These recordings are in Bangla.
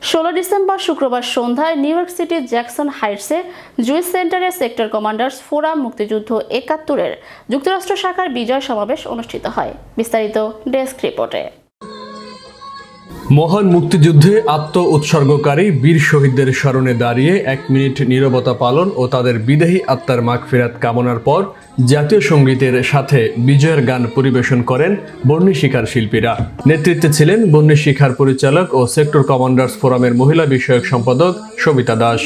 ষোলো ডিসেম্বর শুক্রবার সন্ধ্যায় নিউ ইয়র্ক সিটির জ্যাকসন হাইটসে জুইস সেন্টারে সেক্টর কমান্ডার্স ফোরাম মুক্তিযুদ্ধ একাত্তরের যুক্তরাষ্ট্র শাখার বিজয় সমাবেশ অনুষ্ঠিত হয়। বিস্তারিত ডেস্ক রিপোর্টে। মহান মুক্তিযুদ্ধে আত্ম উৎসর্গকারী বীর শহীদদের স্মরণে দাঁড়িয়ে এক মিনিট নীরবতা পালন ও তাদের বিদেহী আত্মার মাগফিরাত কামনার পর জাতীয় সঙ্গীতের সাথে বিজয়ের গান পরিবেশন করেন বর্ণী শিখার শিল্পীরা। নেতৃত্বে ছিলেন বর্ণী শিখার পরিচালক ও সেক্টর কমান্ডার্স ফোরামের মহিলা বিষয়ক সম্পাদক সবিতা দাস।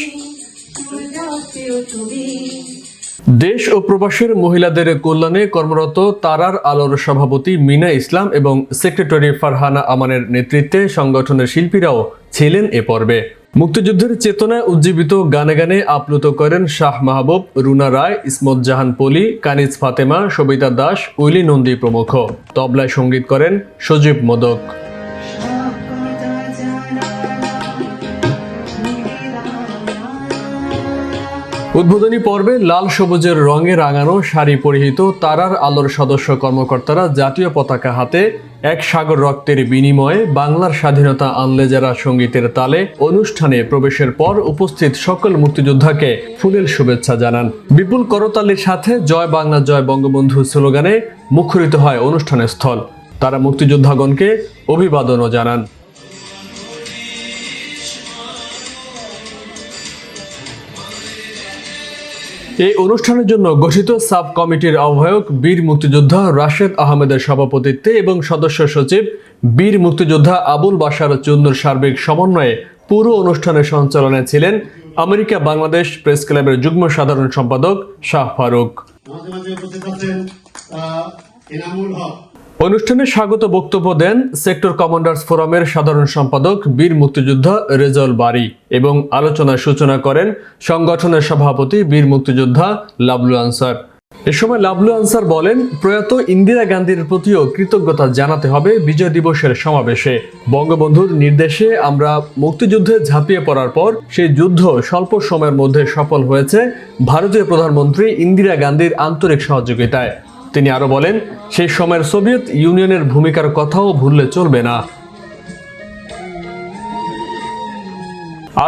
দেশ ও প্রবাসের মহিলাদের কল্যাণে কর্মরত তারার আলোর সভাপতি মিনা ইসলাম এবং সেক্রেটারি ফারহানা আমানের নেতৃত্বে সংগঠনের শিল্পীরাও ছিলেন এ পর্বে। মুক্তিযুদ্ধের চেতনায় উজ্জীবিত গানে গানে আপ্লুত করেন শাহ মাহবুব, রুনা রায়, ইসমত জাহান পলি, কানিজ ফাতেমা, সবিতা দাস, উইলি নন্দী প্রমুখ। তবলায় সংগীত করেন সজীব মোদক। উদ্বোধনী পর্বে লাল সবুজের রঙে রাঙানো শাড়ি পরিহিত তারার আলোর সদস্য কর্মকর্তারা জাতীয় পতাকা হাতে এক সাগর রক্তের বিনিময়ে বাংলার স্বাধীনতা আনলে যারা সঙ্গীতের তালে অনুষ্ঠানে প্রবেশের পর উপস্থিত সকল মুক্তিযোদ্ধাকে ফুলের শুভেচ্ছা জানান। বিপুল করতালির সাথে জয় বাংলা, জয় বঙ্গবন্ধু স্লোগানে মুখরিত হয় অনুষ্ঠানের স্থল। তারা মুক্তিযোদ্ধাগণকে অভিবাদনও জানান। এই অনুষ্ঠানের জন্য গঠিত সাব কমিটির আহ্বায়ক বীর মুক্তিযোদ্ধা রাশেদ আহমেদের সভাপতিত্বে এবং সদস্য সচিব বীর মুক্তিযোদ্ধা আবুল বাসার চুন্নুর সার্বিক সমন্বয়ে পুরো অনুষ্ঠানের সঞ্চালনে ছিলেন আমেরিকা বাংলাদেশ প্রেস ক্লাবের যুগ্ম সাধারণ সম্পাদক শাহ ফারুক। মাঝে উপস্থিত আছেন এনামুল হক। অনুষ্ঠানে স্বাগত বক্তব্য দেন সেক্টর কমান্ডার্স ফোরামের সাধারণ সম্পাদক বীর মুক্তিযোদ্ধা রেজাউল বারি এবং আলোচনার সূচনা করেন সংগঠনের সভাপতি বীর মুক্তিযোদ্ধা লাবলু আনসার। এ সময় লাবলু আনসার বলেন, প্রয়াত ইন্দিরা গান্ধীর প্রতিও কৃতজ্ঞতা জানাতে হবে বিজয় দিবসের সমাবেশে। বঙ্গবন্ধুর নির্দেশে আমরা মুক্তিযুদ্ধে ঝাঁপিয়ে পড়ার পর সেই যুদ্ধ স্বল্প সময়ের মধ্যে সফল হয়েছে ভারতীয় প্রধানমন্ত্রী ইন্দিরা গান্ধীর আন্তরিক সহযোগিতায়। তিনি আরও বলেন, সেই সময়ের সোভিয়েত ইউনিয়নের ভূমিকার কথাও ভুললে চলবে না।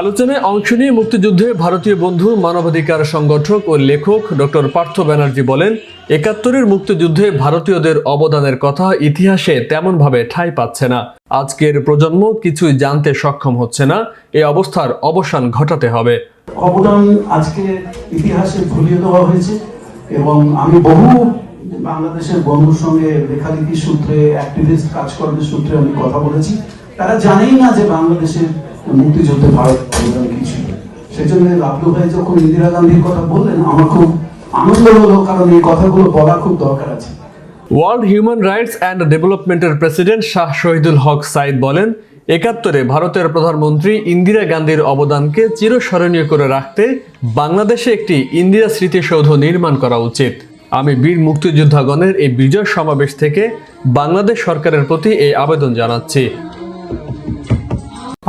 আলোচনায় অংশ নিয়ে মুক্তিযুদ্ধে ভারতীয় বন্ধু, মানবাধিকার সংগঠক ও লেখক ডক্টর পার্থ ব্যানার্জি বলেন, একাত্তরের মুক্তিযুদ্ধে ভারতীয়দের অবদানের কথা ইতিহাসে তেমনভাবে ঠাঁই পাচ্ছে না। আজকের প্রজন্ম কিছুই জানতে সক্ষম হচ্ছে না, এ অবস্থার অবসান ঘটাতে হবে। অবদান আজকে ইতিহাসে ভুলিয়ে দেওয়া হয়েছে এবং আমি বহু বাংলাদেশের বন্ধুর সঙ্গে লেখালেখির সূত্রে অ্যাক্টিভিস্ট কাজকর্মের সূত্রে আমি কথা বলেছি। তারা জানেই না যে বাংলাদেশের মুক্তিযুদ্ধে ভারত অবদান কি ছিল। সেজন্য লাভলু ভাই যখন ইন্দিরা গান্ধীর কথা বললেন, আমার খুব আনন্দ হলো, কারণ এই কথাগুলো বলা খুব দরকার আছে। ওয়ার্ল্ড হিউম্যান রাইটস অ্যান্ড ডেভেলপমেন্টের প্রেসিডেন্ট শাহ শহীদুল হক সাইদ বলেন, একাত্তরে ভারতের প্রধানমন্ত্রী ইন্দিরা গান্ধীর অবদানকে চিরস্মরণীয় করে রাখতে বাংলাদেশে একটি ইন্দিরা স্মৃতিসৌধ নির্মাণ করা উচিত। আমি বীর মুক্তিযোদ্ধাগণের এই বিজয় সমাবেশ থেকে বাংলাদেশ সরকারের প্রতি এই আবেদন জানাচ্ছি।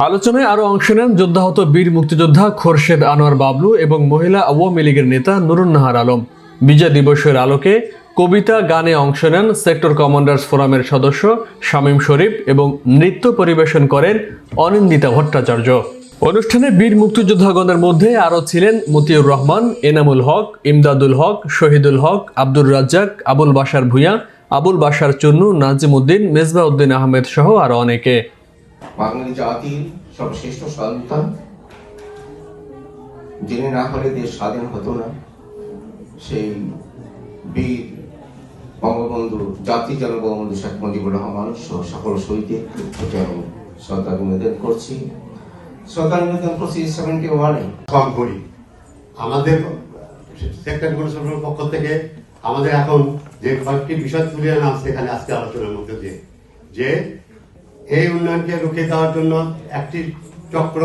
আলোচনায় আরও অংশ নেন যোদ্ধাহত বীর মুক্তিযোদ্ধা খোরশেদ আনোয়ার বাবলু এবং মহিলা আওয়ামী লীগের নেতা নুরুন্নাহার আলম। বিজয় দিবসের আলোকে কবিতা গানে অংশ নেন সেক্টর কমান্ডার্স ফোরামের সদস্য শামীম শরীফ এবং নৃত্য পরিবেশন করেন অনিন্দিতা ভট্টাচার্য। অনুষ্ঠানে বীর মুক্তিযোদ্ধাগণের মধ্যে আরও ছিলেন মতিউর রহমান, এনামুল হক, ইমদাদুল হক, শহীদুল হক, আব্দুর রাজ্জাক, আবুল বাশার ভূঁইয়া, আবুল বাশার চুন্নু নাজিম উদ্দিন মেজবা উদ্দিন আহমেদ সহ আরও অনেকে। বাঙালি জাতির সর্বশ্রেষ্ঠ সন্তান যিনি না হলে দেশ স্বাধীন হতো না। সেই বীর বঙ্গবন্ধু, জাতি জন বঙ্গবন্ধু শেখ মুজিবুর রহমান সহ সকল প্রতি আমি শ্রদ্ধা নিবেদন করছি। শ্রদ্ধা নিবেদন করছি সেভেন্টি ওয়ানে কম করি। আমাদের সেক্টর কমিশনের পক্ষ থেকে আমাদের এখন যে কয়েকটি বিষয় তুলে আনা সেখানে আজকে আলোচনার মধ্যে দিয়ে, যে এই উন্নয়নকে রুখে দেওয়ার জন্য একটি চক্র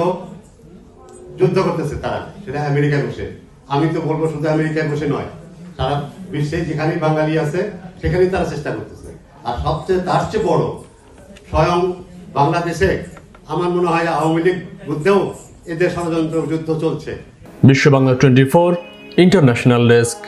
যুদ্ধ করতেছে তারা, সেটা আমেরিকায় বসে। আমি তো বলব শুধু আমেরিকায় বসে নয় সারা বিশ্বে যেখানেই বাঙালি আছে, সেখানেই তারা চেষ্টা করতেছে। আর সবচেয়ে, তার চেয়ে বড়, স্বয়ং বাংলাদেশে আমার মনে হয় আওয়ামী লীগ মধ্যেও এদের ষড়যন্ত্র যুদ্ধ চলছে। Bishwa Bangla twenty four, international desk.